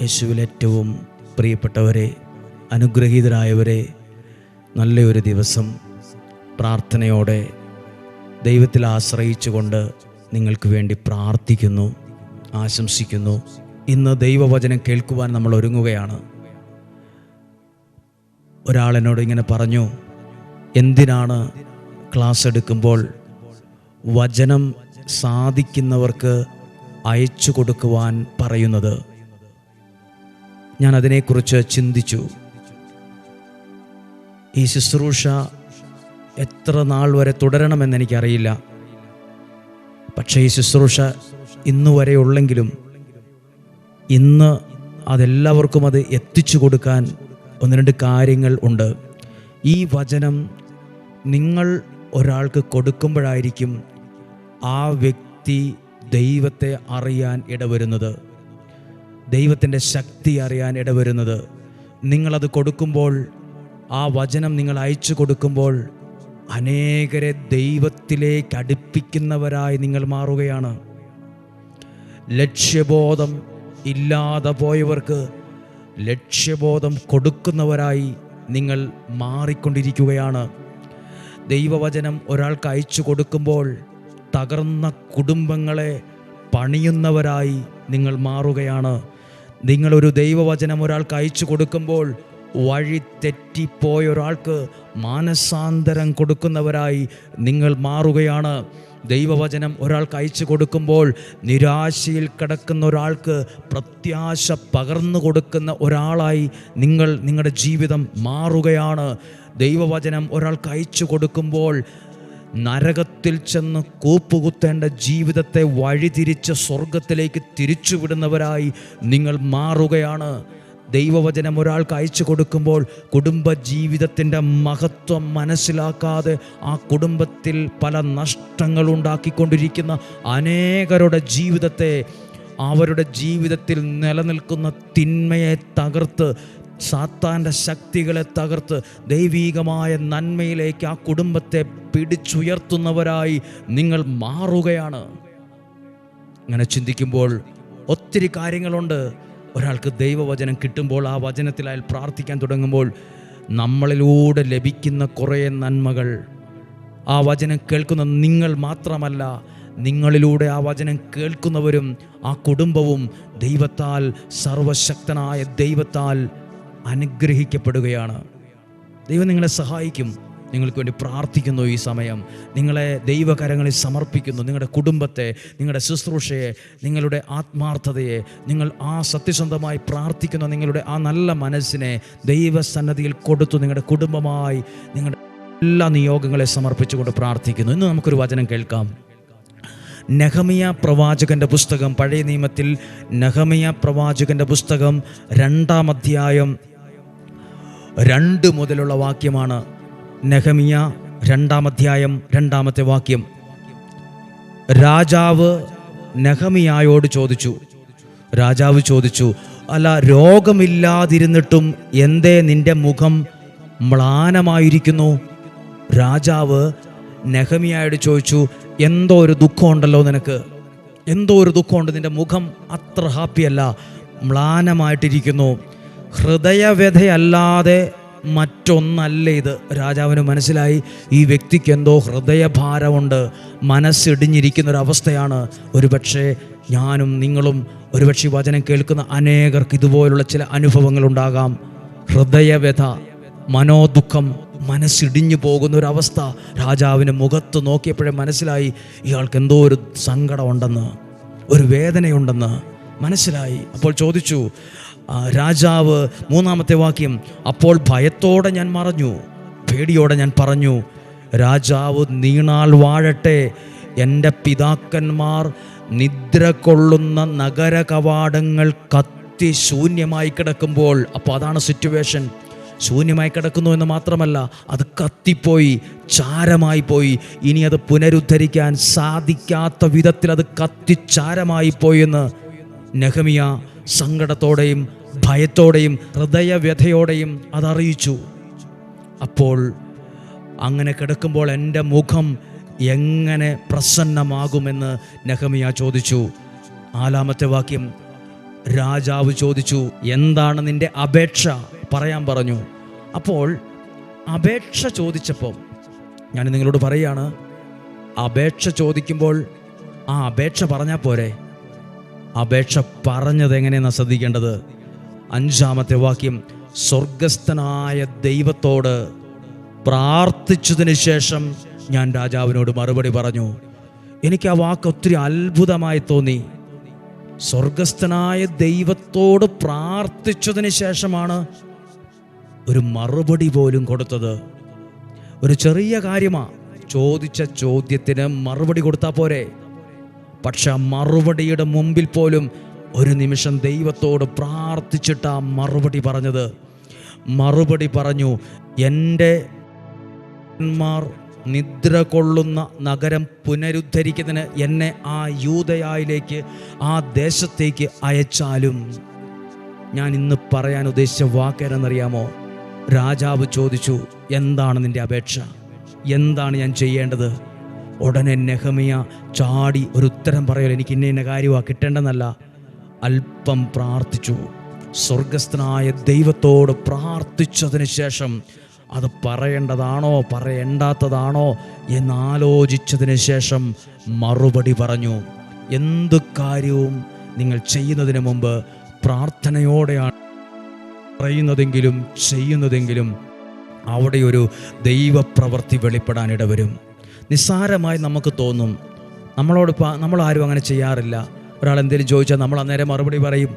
യേശുവിൽ ഏറ്റവും പ്രിയപ്പെട്ടവരെ അനുഗ്രഹീതരായവരെ നല്ലൊരു ദിവസം പ്രാർത്ഥനയോടെ ദൈവത്തിൽ ആശ്രയിച്ചുകൊണ്ട് നിങ്ങൾക്ക് വേണ്ടി പ്രാർത്ഥിക്കുന്നു ആശംസിക്കുന്നു. ഇന്ന് ദൈവവചനം കേൾക്കുവാൻ നമ്മൾ ഒരുങ്ങുകയാണ്. ഒരാളെന്നോട് ഇങ്ങനെ പറഞ്ഞു എന്തിനാണ് ക്ലാസ് എടുക്കുമ്പോൾ വചനം സാധിക്കുന്നവർക്ക് അയച്ചു കൊടുക്കുവാൻ പറയുന്നത്? ഞാൻ അതിനെക്കുറിച്ച് ചിന്തിച്ചു. ഈ ശുശ്രൂഷ എത്ര നാൾ വരെ തുടരണമെന്ന് എനിക്കറിയില്ല. പക്ഷേ ഈ ശുശ്രൂഷ ഇന്ന് വരെ ഉള്ളെങ്കിലും ഇന്ന് അതെല്ലാവർക്കും അത് എത്തിച്ചു കൊടുക്കാൻ ഒന്ന് രണ്ട് കാര്യങ്ങൾ ഉണ്ട്. ഈ വചനം നിങ്ങൾ ഒരാൾക്ക് കൊടുക്കുമ്പോഴായിരിക്കും ആ വ്യക്തി ദൈവത്തെ അറിയാൻ ഇടവരുന്നത്. ദൈവത്തിന്റെ ശക്തി അറിയാൻ ഇടവരുന്നത്. നിങ്ങളത് കൊടുക്കുമ്പോൾ ആ വചനം നിങ്ങൾ അയച്ചു കൊടുക്കുമ്പോൾ അനേകരെ ദൈവത്തിലേക്ക് അടുപ്പിക്കുന്നവരായി നിങ്ങൾ മാറുകയാണ്. ലക്ഷ്യബോധം ഇല്ലാതെ പോയവർക്ക് ലക്ഷ്യബോധം കൊടുക്കുന്നവരായി നിങ്ങൾ മാറിക്കൊണ്ടിരിക്കുകയാണ്. ദൈവവചനം ഒരാൾക്ക് അയച്ചു കൊടുക്കുമ്പോൾ തകർന്ന കുടുംബങ്ങളെ പണിയുന്നവരായി നിങ്ങൾ മാറുകയാണ്. നിങ്ങളൊരു ദൈവവചനം ഒരാൾക്ക് അയച്ചു കൊടുക്കുമ്പോൾ വഴി തെറ്റിപ്പോയ ഒരാൾക്ക് മാനസാന്തരം കൊടുക്കുന്നവരായി നിങ്ങൾ മാറുകയാണ്. ദൈവവചനം ഒരാൾക്ക് അയച്ചു കൊടുക്കുമ്പോൾ നിരാശയിൽ കിടക്കുന്ന ഒരാൾക്ക് പ്രത്യാശ പകർന്നു കൊടുക്കുന്ന ഒരാളായി നിങ്ങൾ നിങ്ങളുടെ ജീവിതം മാറുകയാണ്. ദൈവവചനം ഒരാൾക്ക് അയച്ചു കൊടുക്കുമ്പോൾ നരകത്തിൽ ചെന്ന് കൂപ്പുകുത്തേണ്ട ജീവിതത്തെ വഴിതിരിച്ച് സ്വർഗത്തിലേക്ക് തിരിച്ചുവിടുന്നവരായി നിങ്ങൾ മാറുകയാണ്. ദൈവവചനം ഒരാൾക്ക് അയച്ചു കൊടുക്കുമ്പോൾ കുടുംബ ജീവിതത്തിന്റെ മഹത്വം മനസ്സിലാക്കാതെ ആ കുടുംബത്തിൽ പല നഷ്ടങ്ങൾ ഉണ്ടാക്കിക്കൊണ്ടിരിക്കുന്ന അനേകരുടെ ജീവിതത്തെ അവരുടെ ജീവിതത്തിൽ നിലനിൽക്കുന്ന തിന്മയെ തകർത്ത് സാത്താന്റെ ശക്തികളെ തകർത്ത് ദൈവീകമായ നന്മയിലേക്ക് ആ കുടുംബത്തെ പിടിച്ചുയർത്തുന്നവരായി നിങ്ങൾ മാറുകയാണ്. അങ്ങനെ ചിന്തിക്കുമ്പോൾ ഒത്തിരി കാര്യങ്ങളുണ്ട്. ഒരാൾക്ക് ദൈവവചനം കിട്ടുമ്പോൾ ആ വചനത്തിൽ അയാൾ പ്രാർത്ഥിക്കാൻ തുടങ്ങുമ്പോൾ നമ്മളിലൂടെ ലഭിക്കുന്ന കുറേ നന്മകൾ. ആ വചനം കേൾക്കുന്ന നിങ്ങൾ മാത്രമല്ല നിങ്ങളിലൂടെ ആ വചനം കേൾക്കുന്നവരും ആ കുടുംബവും ദൈവത്താൽ സർവശക്തനായ ദൈവത്താൽ അനുഗ്രഹിക്കപ്പെടുകയാണ്. ദൈവം നിങ്ങളെ സഹായിക്കും. നിങ്ങൾക്ക് വേണ്ടി പ്രാർത്ഥിക്കുന്നു ഈ സമയം. നിങ്ങളെ ദൈവകരങ്ങളിൽ സമർപ്പിക്കുന്നു. നിങ്ങളുടെ കുടുംബത്തെ നിങ്ങളുടെ ശുശ്രൂഷയെ നിങ്ങളുടെ ആത്മാർത്ഥതയെ. നിങ്ങൾ ആ സത്യസന്ധമായി പ്രാർത്ഥിക്കുന്ന നിങ്ങളുടെ ആ നല്ല മനസ്സിനെ ദൈവസന്നദ്ധിയിൽ കൊടുത്തു നിങ്ങളുടെ കുടുംബമായി നിങ്ങളുടെ എല്ലാ നിയോഗങ്ങളെ സമർപ്പിച്ചുകൊണ്ട് പ്രാർത്ഥിക്കുന്നു. ഇന്ന് നമുക്കൊരു വചനം കേൾക്കാം. നഹമിയ പ്രവാചകന്റെ പുസ്തകം പഴയ നിയമത്തിൽ നഹമിയ പ്രവാചകന്റെ പുസ്തകം രണ്ടാം അധ്യായം രണ്ട് മുതലുള്ള വാക്യമാണ് നെഹമിയ രണ്ടാം അധ്യായം രണ്ടാമത്തെ വാക്യം. രാജാവ് നെഹമിയായോട് ചോദിച്ചു. രാജാവ് ചോദിച്ചു അല്ല രോഗമില്ലാതിരുന്നിട്ടും എന്തേ നിന്റെ മുഖം മ്ലാനമായിരിക്കുന്നു? രാജാവ് നെഹമിയായോട് ചോദിച്ചു എന്തോ ഒരു ദുഃഖമുണ്ടല്ലോ നിനക്ക്? എന്തോ ഒരു ദുഃഖമുണ്ട്? നിന്റെ മുഖം അത്ര ഹാപ്പിയല്ല മ്ലാനമായിട്ടിരിക്കുന്നു. ഹൃദയവ്യഥയല്ലാതെ മറ്റൊന്നല്ല ഇത്? രാജാവിന് മനസ്സിലായി ഈ വ്യക്തിക്ക് എന്തോ ഹൃദയഭാരമുണ്ട് മനസ്സിടിഞ്ഞിരിക്കുന്ന ഒരവസ്ഥയാണ് ഒരുപക്ഷെ ഞാനും നിങ്ങളും ഒരുപക്ഷെ വചനം കേൾക്കുന്ന അനേകർക്ക് ഇതുപോലുള്ള ചില അനുഭവങ്ങളുണ്ടാകാം. ഹൃദയവ്യഥ മനോദുഃഖം മനസ്സിടിഞ്ഞു പോകുന്ന ഒരവസ്ഥ രാജാവിന് മുഖത്ത് നോക്കിയപ്പോഴേ മനസ്സിലായി ഇയാൾക്ക് എന്തോ ഒരു സങ്കടമുണ്ടെന്ന് ഒരു വേദനയുണ്ടെന്ന് മനസ്സിലായി. അപ്പോൾ ചോദിച്ചു രാജാവ് മൂന്നാമത്തെ വാക്യം അപ്പോൾ ഭയത്തോടെ ഞാൻ മറഞ്ഞു പേടിയോടെ ഞാൻ പറഞ്ഞു രാജാവ് നീണാൾ വാഴട്ടെ എന്റെ പിതാക്കന്മാർ നിദ്ര കൊള്ളുന്ന നഗര കവാടങ്ങൾ കത്തി ശൂന്യമായി കിടക്കുമ്പോൾ അപ്പോൾ അതാണ് സിറ്റുവേഷൻ ശൂന്യമായി കിടക്കുന്നു എന്ന് മാത്രമല്ല അത് കത്തിപ്പോയി ചാരമായി പോയി. ഇനി അത് പുനരുദ്ധരിക്കാൻ സാധിക്കാത്ത വിധത്തിൽ അത് കത്തിച്ചാരമായി പോയി എന്ന് നെഹമിയ സങ്കടത്തോടെയും ഭയത്തോടെയും ഹൃദയവ്യഥയോടെയും അതറിയിച്ചു. അപ്പോൾ അങ്ങനെ കിടക്കുമ്പോൾ എന്റെ മുഖം എങ്ങനെ പ്രസന്നമാകുമെന്ന് നെഹമിയ ചോദിച്ചു. നാലാമത്തെ വാക്യം രാജാവ് ചോദിച്ചു എന്താണ് നിന്റെ അപേക്ഷ? പറയാൻ പറഞ്ഞു. അപ്പോൾ അപേക്ഷ ചോദിച്ചപ്പോൾ ഞാൻ നിങ്ങളോട് പറയുകയാണ് അപേക്ഷ ചോദിക്കുമ്പോൾ ആ അപേക്ഷ പറഞ്ഞാൽ പോരെ? അപേക്ഷ പറഞ്ഞത് എങ്ങനെയെന്നാണ് ശ്രദ്ധിക്കേണ്ടത്? അഞ്ചാമത്തെ വാക്യം സ്വർഗസ്ഥനായ ദൈവത്തോട് പ്രാർത്ഥിച്ചതിന് ശേഷം ഞാൻ രാജാവിനോട് മറുപടി പറഞ്ഞു. എനിക്ക് ആ വാക്ക് ഒത്തിരി അത്ഭുതമായി തോന്നി. സ്വർഗസ്ഥനായ ദൈവത്തോട് പ്രാർത്ഥിച്ചതിന് ശേഷമാണ് ഒരു മറുപടി പോലും കൊടുത്തത്. ഒരു ചെറിയ കാര്യമാ ചോദിച്ച ചോദ്യത്തിന് മറുപടി കൊടുത്താൽ പോരെ? പക്ഷെ മറുപടിയുടെ മുമ്പിൽ പോലും ഒരു നിമിഷം ദൈവത്തോട് പ്രാർത്ഥിച്ചിട്ട് ആ മറുപടി പറഞ്ഞത്. മറുപടി പറഞ്ഞു എന്റെ മാർ നിദ്ര കൊള്ളുന്ന നഗരം പുനരുദ്ധരിക്കുന്നതിന് എന്നെ ആ യൂതയായിലേക്ക് ആ ദേശത്തേക്ക് അയച്ചാലും ഞാൻ ഇന്ന് പറയാൻ ഉദ്ദേശിച്ച വാക്കേനെന്നറിയാമോ രാജാവ് ചോദിച്ചു എന്താണ് നിന്റെ അപേക്ഷ? എന്താണ് ഞാൻ ചെയ്യേണ്ടത്? ഉടനെ നെഹമിയ ചാടി ഒരു ഉത്തരം പറയൽ എനിക്ക് ഇന്ന ഇന്ന കാര്യമാണ് കിട്ടേണ്ടെന്നല്ല. അല്പം പ്രാർത്ഥിച്ചു. സ്വർഗസ്ഥനായ ദൈവത്തോട് പ്രാർത്ഥിച്ചതിന് ശേഷം അത് പറയേണ്ടതാണോ പറയേണ്ടാത്തതാണോ എന്നാലോചിച്ചതിന് ശേഷം മറുപടി പറഞ്ഞു. എന്ത് കാര്യവും നിങ്ങൾ ചെയ്യുന്നതിന് മുമ്പ് പ്രാർത്ഥനയോടെയാണ് പറയുന്നതെങ്കിലും ചെയ്യുന്നതെങ്കിലും അവിടെ ഒരു ദൈവപ്രവൃത്തി വെളിപ്പെടാൻ ഇടവരും നിസ്സാരമായി നമുക്ക് തോന്നും. നമ്മളോട് നമ്മളാരും അങ്ങനെ ചെയ്യാറില്ല. ഒരാൾ എന്തെങ്കിലും ചോദിച്ചാൽ നമ്മൾ അന്നേരം മറുപടി പറയും.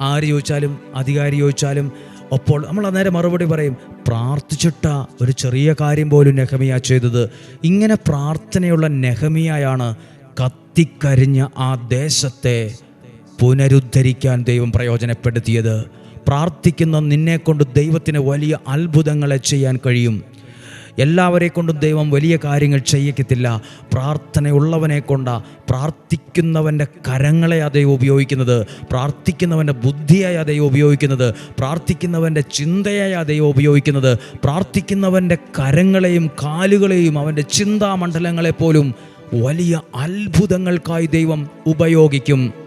ആര് ചോദിച്ചാലും അധികാരി ചോദിച്ചാലും അപ്പോൾ നമ്മൾ അന്നേരം മറുപടി പറയും. പ്രാർത്ഥിച്ചിട്ട ഒരു ചെറിയ കാര്യം പോലും നെഹമിയ ചെയ്തത്. ഇങ്ങനെ പ്രാർത്ഥനയുള്ള നെഹമിയായാണ് കത്തിക്കരിഞ്ഞ ആ ദേശത്തെ പുനരുദ്ധരിക്കാൻ ദൈവം പ്രയോജനപ്പെടുത്തിയത്. പ്രാർത്ഥിക്കുന്ന നിന്നെക്കൊണ്ട് ദൈവത്തിന് വലിയ അത്ഭുതങ്ങളെ ചെയ്യാൻ കഴിയും. എല്ലാവരെ കൊണ്ടും ദൈവം വലിയ കാര്യങ്ങൾ ചെയ്യിക്കത്തില്ല. പ്രാർത്ഥനയുള്ളവനെ കൊണ്ട പ്രാർത്ഥിക്കുന്നവന്റെ കരങ്ങളെ ദൈവം ഉപയോഗിക്കുന്നത്. പ്രാർത്ഥിക്കുന്നവന്റെ ബുദ്ധിയായി ദൈവം ഉപയോഗിക്കുന്നത്. പ്രാർത്ഥിക്കുന്നവന്റെ ചിന്തയായി ദൈവം ഉപയോഗിക്കുന്നത്. പ്രാർത്ഥിക്കുന്നവന്റെ കരങ്ങളെയും കാലുകളെയും അവന്റെ ചിന്താമണ്ഡലങ്ങളെപ്പോലും വലിയ അത്ഭുതങ്ങൾക്കായി ദൈവം ഉപയോഗിക്കും.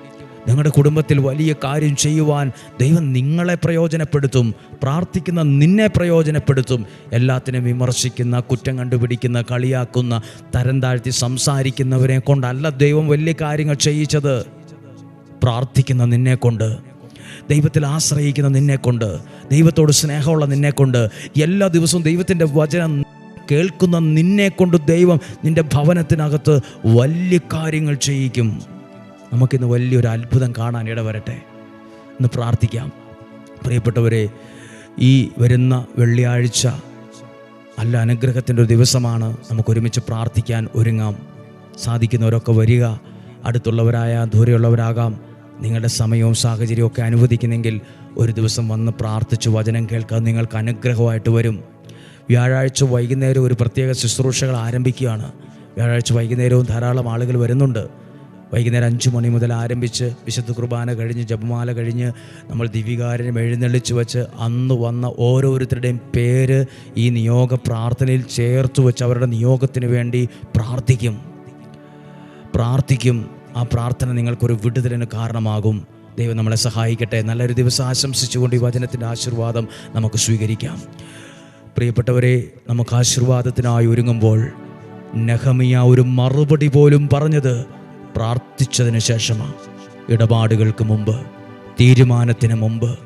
നിങ്ങളുടെ കുടുംബത്തിൽ വലിയ കാര്യം ചെയ്യുവാൻ ദൈവം നിങ്ങളെ പ്രയോജനപ്പെടുത്തും പ്രാർത്ഥിക്കുന്ന നിന്നെ പ്രയോജനപ്പെടുത്തും എല്ലാത്തിനും വിമർശിക്കുന്ന കുറ്റം കണ്ടുപിടിക്കുന്ന കളിയാക്കുന്ന തരം താഴ്ത്തി സംസാരിക്കുന്നവരെ കൊണ്ടല്ല ദൈവം വലിയ കാര്യങ്ങൾ ചെയ്യിച്ചത്. പ്രാർത്ഥിക്കുന്ന നിന്നെ കൊണ്ട് ദൈവത്തിൽ ആശ്രയിക്കുന്ന നിന്നെ കൊണ്ട് ദൈവത്തോട് സ്നേഹമുള്ള നിന്നെ കൊണ്ട് എല്ലാ ദിവസവും ദൈവത്തിന്റെ വചനം കേൾക്കുന്ന നിന്നെ കൊണ്ട് ദൈവം നിന്റെ ഭവനത്തിനകത്ത് വലിയ കാര്യങ്ങൾ ചെയ്യിക്കും. നമുക്കിന്ന് വലിയൊരു അത്ഭുതം കാണാൻ ഇടവരട്ടെ. എന്ന് പ്രാർത്ഥിക്കാം. പ്രിയപ്പെട്ടവരെ ഈ വരുന്ന വെള്ളിയാഴ്ച നല്ല അനുഗ്രഹത്തിന്റെ ഒരു ദിവസമാണ്. നമുക്ക് ഒരുമിച്ച് പ്രാർത്ഥിക്കാൻ ഒരുങ്ങാം. സാധിക്കുന്നവരൊക്കെ വരിക. അടുത്തുള്ളവരായ ദൂരെയുള്ളവരാകാം. നിങ്ങളുടെ സമയവും സാഹചര്യവും ഒക്കെ അനുവദിക്കുന്നെങ്കിൽ ഒരു ദിവസം വന്ന് പ്രാർത്ഥിച്ച് വചനം കേൾക്കാൻ നിങ്ങൾക്ക് അനുഗ്രഹമായിട്ട് വരും. വ്യാഴാഴ്ച വൈകുന്നേരം ഒരു പ്രത്യേക ശുശ്രൂഷകൾ ആരംഭിക്കുകയാണ്. വ്യാഴാഴ്ച വൈകുന്നേരവും ധാരാളം ആളുകൾ വരുന്നുണ്ട്. വൈകുന്നേരം അഞ്ച് മണി മുതൽ ആരംഭിച്ച് വിശുദ്ധ കുർബാന കഴിഞ്ഞ് ജപമാല കഴിഞ്ഞ് നമ്മൾ ദിവികാരനും എഴുന്നള്ളിച്ച് വെച്ച് അന്ന് വന്ന ഓരോരുത്തരുടെയും പേര് ഈ നിയോഗ പ്രാർത്ഥനയിൽ ചേർത്ത് വെച്ച് അവരുടെ നിയോഗത്തിന് വേണ്ടി പ്രാർത്ഥിക്കും. പ്രാർത്ഥിക്കും. ആ പ്രാർത്ഥന നിങ്ങൾക്കൊരു വിടുതലിന് കാരണമാകും. ദൈവം നമ്മളെ സഹായിക്കട്ടെ. നല്ലൊരു ദിവസം ആശംസിച്ചുകൊണ്ട് ഈ വചനത്തിന്റെ ആശീർവാദം നമുക്ക് സ്വീകരിക്കാം. പ്രിയപ്പെട്ടവരെ നമുക്ക് ആശീർവാദത്തിനായി ഒരുങ്ങുമ്പോൾ നെഹമിയ ഒരു മറുപടി പോലും പറഞ്ഞത് പ്രാർത്ഥിച്ചതിന് ശേഷമാണ് ഇടപാടുകൾക്ക് മുമ്പ് തീരുമാനത്തിന് മുമ്പ്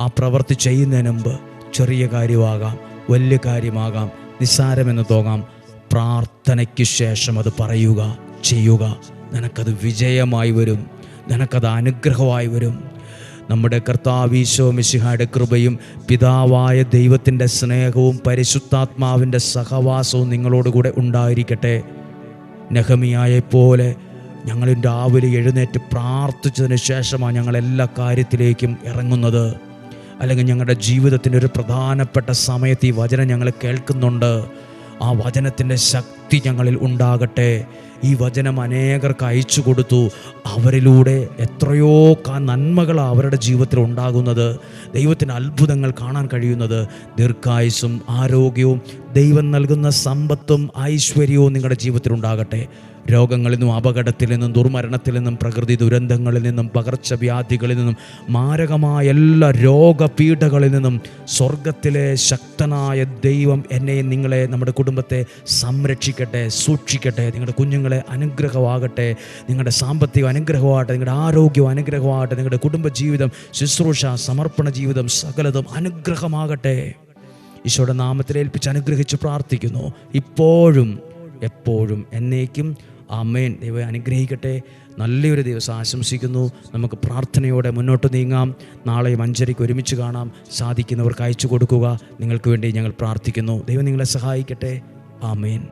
ആ പ്രവൃത്തി ചെയ്യുന്നതിന് മുമ്പ് ചെറിയ കാര്യമാകാം വലിയ കാര്യമാകാം നിസ്സാരമെന്ന് തോന്നാം. പ്രാർത്ഥനയ്ക്ക് ശേഷം അത് പറയുക ചെയ്യുക. നിനക്കത് വിജയമായി വരും. നിനക്കത് അനുഗ്രഹമായി വരും. നമ്മുടെ കർത്താവീശോ മിശിഹായുടെ കൃപയും പിതാവായ ദൈവത്തിന്റെ സ്നേഹവും പരിശുദ്ധാത്മാവിന്റെ സഹവാസവും നിങ്ങളോടുകൂടെ ഉണ്ടായിരിക്കട്ടെ. നെഹമിയായെപ്പോലെ ഞങ്ങൾ രാവിലെ എഴുന്നേറ്റ് പ്രാർത്ഥിച്ചതിന് ശേഷമാണ് ഞങ്ങൾ എല്ലാ കാര്യത്തിലേക്കും ഇറങ്ങുന്നത്. അല്ലെങ്കിൽ ഞങ്ങളുടെ ജീവിതത്തിന്റെ ഒരു പ്രധാനപ്പെട്ട സമയത്ത് ഈ വചനം ഞങ്ങൾ കേൾക്കുന്നുണ്ട്. ആ വചനത്തിന്റെ ശക്തി ഞങ്ങളിൽ ഉണ്ടാകട്ടെ. ഈ വചനം അനേകർക്ക് അയച്ചു കൊടുത്തു. അവരിലൂടെ എത്രയോ നന്മകളാണ് അവരുടെ ജീവിതത്തിൽ ഉണ്ടാകുന്നത്. ദൈവത്തിന്റെ അത്ഭുതങ്ങൾ കാണാൻ കഴിയുന്നത്. ദീർഘായുസും ആരോഗ്യവും ദൈവം നൽകുന്ന സമ്പത്തും ഐശ്വര്യവും നിങ്ങളുടെ ജീവിതത്തിൽ ഉണ്ടാകട്ടെ. രോഗങ്ങളിൽ നിന്നും അപകടത്തിൽ നിന്നും ദുർമരണത്തിൽ നിന്നും പ്രകൃതി ദുരന്തങ്ങളിൽ നിന്നും പകർച്ചവ്യാധികളിൽ നിന്നും മാരകമായ എല്ലാ രോഗപീഠകളിൽ നിന്നും സ്വർഗത്തിലെ ശക്തനായ ദൈവം എന്നെയും നിങ്ങളെ നമ്മുടെ കുടുംബത്തെ സംരക്ഷിക്കട്ടെ സൂക്ഷിക്കട്ടെ നിങ്ങളുടെ കുഞ്ഞുങ്ങളെ അനുഗ്രഹമാകട്ടെ നിങ്ങളുടെ സാമ്പത്തിക അനുഗ്രഹമാകട്ടെ നിങ്ങളുടെ ആരോഗ്യം അനുഗ്രഹമാകട്ടെ നിങ്ങളുടെ കുടുംബജീവിതം ശുശ്രൂഷ സമർപ്പണ ജീവിതം സകലതും അനുഗ്രഹമാകട്ടെ. ഈശോയുടെ നാമത്തിൽ ഏൽപ്പിച്ച് അനുഗ്രഹിച്ച് പ്രാർത്ഥിക്കുന്നു. ഇപ്പോഴും എപ്പോഴും എന്നേക്കും അമ്മേൻ ദൈവം അനുഗ്രഹിക്കട്ടെ. നല്ലൊരു ദിവസം ആശംസിക്കുന്നു. നമുക്ക് പ്രാർത്ഥനയോടെ മുന്നോട്ട് നീങ്ങാം. നാളെ മഞ്ചരിക്ക് ഒരുമിച്ച് കാണാം. സാധിക്കുന്നവർക്ക് അയച്ചു കൊടുക്കുക. നിങ്ങൾക്ക് വേണ്ടി ഞങ്ങൾ പ്രാർത്ഥിക്കുന്നു. ദൈവം നിങ്ങളെ സഹായിക്കട്ടെ. ആമേൻ.